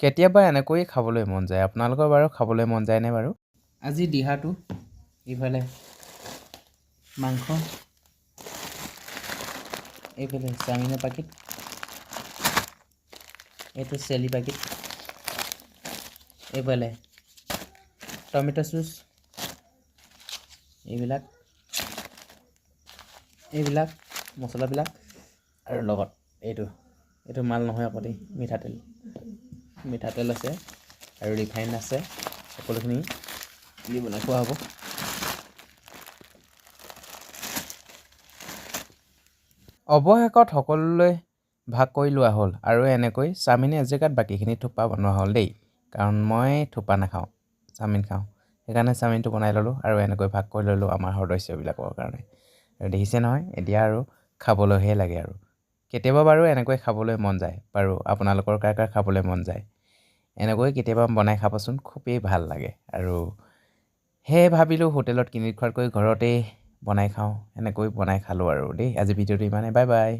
কেতিয়াবা এনেকৈয়ে খাবলৈ মন যায়। আপোনালোকৰ বাৰু খাবলৈ মন যায়নে বাৰু? আজি দিহাটো ইফালে মাংস এইফালে চাওমিনৰ পাকেট এইটো চেলি পাকেট এইফালে টমেট' চুচ এইবিলাক এইবিলাক মছলাবিলাক আৰু লগত এইটো এইটো মাল নহয় আকৌ দেই মিঠাতেল। মিঠাতেল আছে আৰু ৰিফাইন আছে। সকলোখিনি দি বনাই খোৱা হ'ব। অৱশেষত সকলোলৈ ভাগ কৰি লোৱা হ'ল আৰু এনেকৈ চাওমিন এজেগাত বাকীখিনি থোপা বনোৱা হ'ল দেই। কাৰণ মই থোপা নাখাওঁ চাওমিন খাওঁ। সেইকাৰণে চাওমিনটো বনাই ল'লোঁ আৰু এনেকৈ ভাগ কৰি ল'লোঁ আমাৰ সদস্যবিলাকৰ কাৰণে। আৰু দেখিছে নহয় এতিয়া আৰু খাবলৈহে লাগে আৰু। কেতিয়াবা বাৰু এনেকৈ খাবলৈ মন যায়। বাৰু আপোনালোকৰ কাৰ কাৰ খাবলৈ মন যায়? এনেকৈ কেতিয়াবা বনাই খাবচোন খুবেই ভাল লাগে। আৰু সেয়ে ভাবিলোঁ হোটেলত কিনি খোৱাতকৈ ঘৰতেই বনাই খাওঁ এনেকৈ বনাই খালোঁ আৰু দেই। আজি ভিডিঅ'টো ইমানেই বাই বাই।